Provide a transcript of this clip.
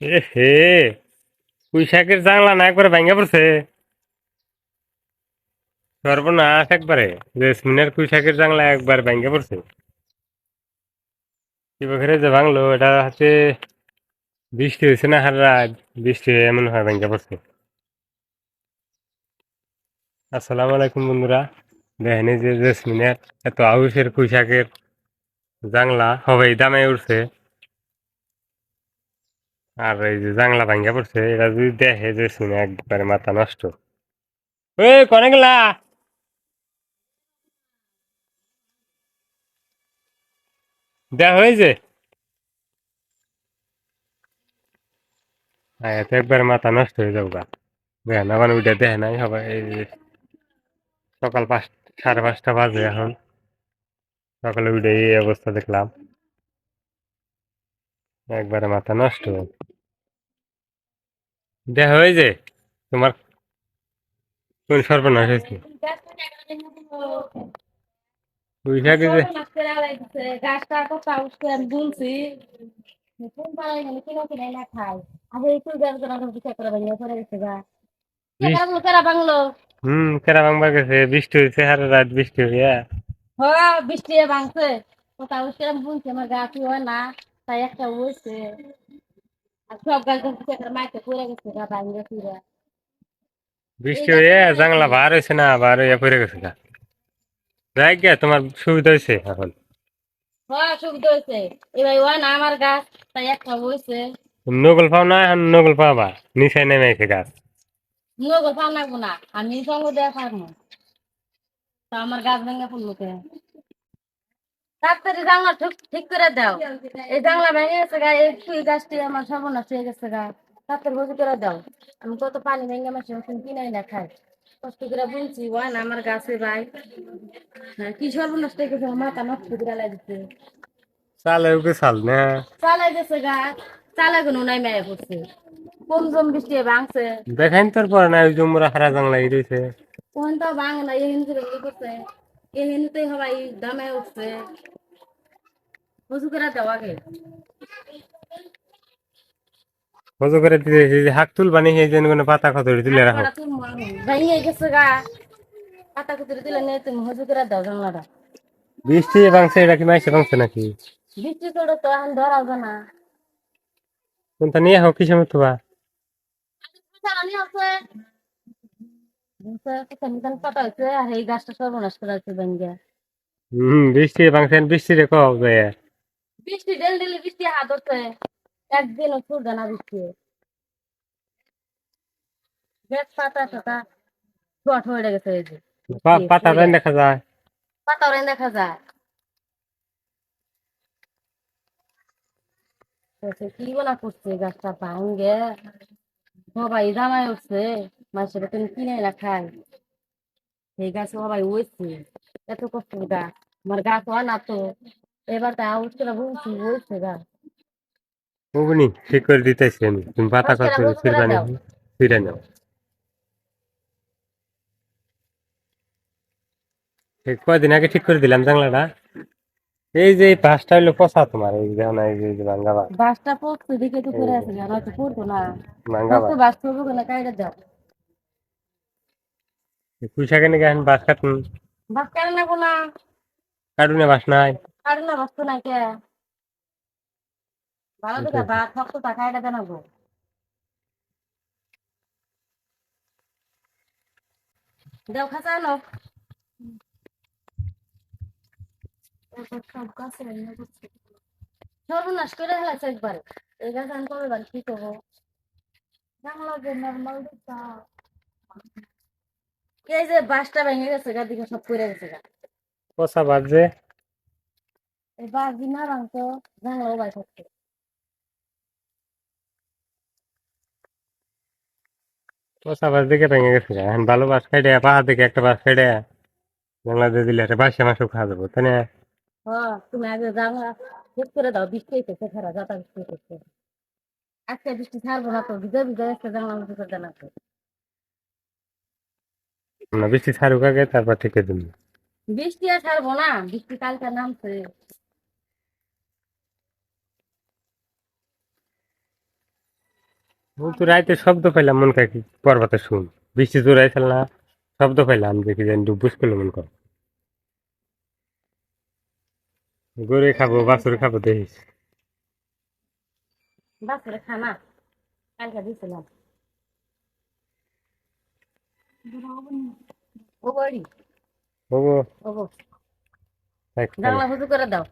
এ হে পুঁইশাকের জানলা না একবারে ভাঙ্গা পড়ছে। সর্বনাশ একবারে, জেসমিনের পুঁইশাকের জানলা একবার ভাঙ্গা পড়ছে। কি বছরে যে ভাঙলো, এটা হচ্ছে বৃষ্টি হয়েছে না হার রাত? বৃষ্টি হয়ে এমন হয় ভাঙ্গা পড়ছে। আসসালামু আলাইকুম বন্ধুরা। দেখেন যে জেসমিনের এত আউসের পুঁইশাকের জাংলা সবাই দামে উঠছে আর এই যে জাংলা ভাঙ্গা পড়ছে এটা যদি দেখে জেসমিনে একবারে মাথা নষ্ট। ওই কনে গেলা? দেখ হয়েছে হ্যাঁ এত একবার মাথা নষ্ট হয়ে যাব গা। দেখেন আবার ওইটা দেখে নাই সবাই এই যে সকাল পাঁচ, সাড়ে পাঁচটা বাজে এখন। সকালে উঠে এই অবস্থা দেখলাম। একবারে মাথা নষ্ট। দেখা হয়েছে তোমার কোন সর্বনাশ হয়েছে? বিচার করে বাংলা গেছে হম বৃষ্টি হয়েছে হারে রাত বৃষ্টি হইয়া। হ বৃষ্টি ভাঙছে। বলছি আমার গাছ হয় না। তাই একটা হয়েছে আর সব গাছ মাইকে পড়ে গেছে গা ফিরে বৃষ্টি হইয়া জাংলা বার হয়েছে না বার হইয়া পড়ে গেছে গা। যাই গিয়া তোমার সুবিধা হয়েছে এখন? হ্যাঁ সুবিধা হয়েছে। এবার হয় না আমার গাছ তাই একটা হয়েছে। নগল পাও না এখন নগল পাবা নিচে নেমে আছে গাছ। পান লাগবো না আমি সঙ্গ তা আমার গাছ ভেঙে পড়ল তাড়াতাড়ি জানলা ঠিক ঠিক করে দাও। এই জানলা ভেঙে গেছে গা এই গাছটি আমার সর্বনাশ হয়ে গেছে গা। করে দাও। আমি কত পানি ভেঙে মাসে ওষুধ কিনাই না খাই। কষ্ট করে ওয়ান আমার গাছে ভাই। হ্যাঁ, কি সর্বনাশ হয়ে গেছে আমার মাথা নষ্ট করে লাগছে চালে ওকে চাল না? চালাই গেছে গা চালাই কোনো নাই মেয়ে পড়ছে। কম জম বৃষ্টি ভাঙছে? দেখাইন তোর পরে না ওই জমরা হারা জাংলা এই রয়েছে কোন তো বাংলা এই হিন্দু রেগুলো করছে এই হিন্দুতেই সবাই দামে উঠছে। উঁচু করে দেওয়া গে। কত করে দিতে যে হাক তুল বানি সেই জন্য কোনো পাতা কত তুলে রাখো। ভেঙে গেছে গা। পাতা কুতুরে দিলে নেই তুমি। হুজু করে দাও জানলাটা। বৃষ্টি ভাঙছে এটা কি মাইসে ভাঙছে নাকি? বৃষ্টি করে তো এখন ধরা হবে না। কোনটা নিয়ে হোক কিসে মতো বা? চালানি আছে পাতা হয়েছে আর এই গাছটা সর্বনাশ করা হয়েছে হম বৃষ্টি ভাঙছে বৃষ্টি রে কও যায় বৃষ্টি ডেল ডেলি বৃষ্টি হাত ধরছে একদিনও ছুটবে না বৃষ্টি। গাছ পাতা টাতা শর্ট হয়ে গেছে এই যে। পাতা দেন দেখা যায়। পাতা দেখা যায়। কি বলা করছে গাছটা ভাঙ্গে সবাই জামাই উঠছে। মাসের তুমি কিনে না খাই। এই গাছ সবাই উঠছে এত কষ্ট গাছ আমার গাছ হয় না তো। এবার তা আউট করে বলছি উঠছে গাছ ওগুনি ঠিক করে দিতেছি আমি। তুমি পাতা রাখো, ছিড়বানি দাও। ছিড়ে নাও। কয়দিন আগে ঠিক করে দিলাম জানলাটা। এই যে পাঁচটা হইল পচা তোমার এই যে না এই যে- ভাঙ্গা বাস বাসটা পড়ছে দেখে তো করে আছে আর হয়তো পড়তো না। ভাঙ্গা বাস তো বাস করব কেন কাইটা দাও। পয়সা কেন গেছেন বাস কাটুন। বাস না? কাটুনে বাস নাই। আর না বাস তো নাই কে? ভালো দেখে বাস শক্ত তা কাইটা দেন গো দেও খাঁচা নো সর্বনাশ করে হেলাছে একবারে। এই গাছ কবে বার কি করব? যে নর্মাল এই যে বাসটা ভেঙে গেছে গা দিকে সব পড়ে গেছে গা। বাস যে এই বাস দিনা রাংত জানলাও বাই থাকছে পচা বাস দেখে ভেঙে গেছে গা। এখন ভালো বাস খাইডে পাহাড় দেখে একটা বাস খাইডে। বাংলা দিয়ে দিলে একটা বাসে মাসও খাওয়া যাব তাই না? হ্যাঁ তুমি আগে জানলা ঠিক করে দাও বৃষ্টি হইতেছে খারাপ যাতা বৃষ্টি হইতেছে। আজকে বৃষ্টি ছাড়বো না তো ভিজে ভিজে একটা জানলা মতো করে দেন না বৃষ্টি ছাড়ুক আগে তারপর ঠিক দিন। বৃষ্টি আর ছাড়বো না বৃষ্টি কালকে নামছে। তো রাইতে শব্দ পাইলাম মন কাকি কি পর্বতে শুন। বৃষ্টি জোরাইছিল না শব্দ পাইলাম দেখি যে ডুবুস করল মন কর গরু খাব বাছুর খাব দেখিস। বাসরে খানা কালকে দিছিলাম। ও বাবা দাও হুজু করে দাও।